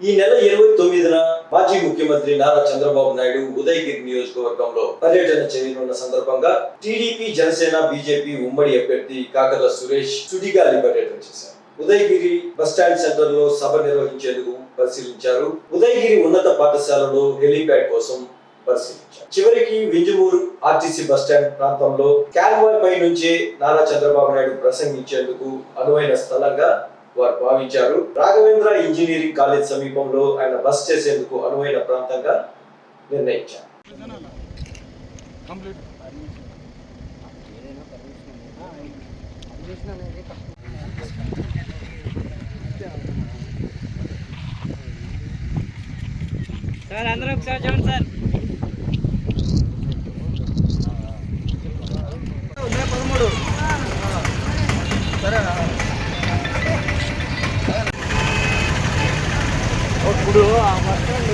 ఈ నెల ఇరవై తొమ్మిదిన మాజీ ముఖ్యమంత్రి నారా చంద్రబాబు నాయుడు ఉదయగిరి నియోజకవర్గంలో పర్యటన చేయనున్న సందర్భంగా టీడీపీ జనసేన బీజేపీ ఉమ్మడి అభ్యర్థి కాకల సురేష్ సుడిగాలి పర్యటన చేశారు. ఉదయగిరి బస్టాండ్ సెంటర్లో సభ నిర్వహించేందుకు పరిశీలించారు. ఉదయగిరి ఉన్నత పాఠశాలలో హెలీప్యాడ్ కోసం పరిశీలించారు. చివరికి వింజమూరు ఆర్టీసీ బస్టాండ్ ప్రాంతంలో క్యాన్వాయ్ పై నుంచే నారా చంద్రబాబు నాయుడు ప్రసంగించేందుకు అనువైన స్థలంగా వారు భావించారు. రాఘవేంద్ర ఇంజనీరింగ్ కాలేజ్ సమీపంలో ఆయన బస్ చేసేందుకు అనువైన ప్రాంతంగా నిర్ణయించారు. సార్ అందరూ ఒకసారి చూడండి సార్. మే పదమూడు. సరే 走啊我真的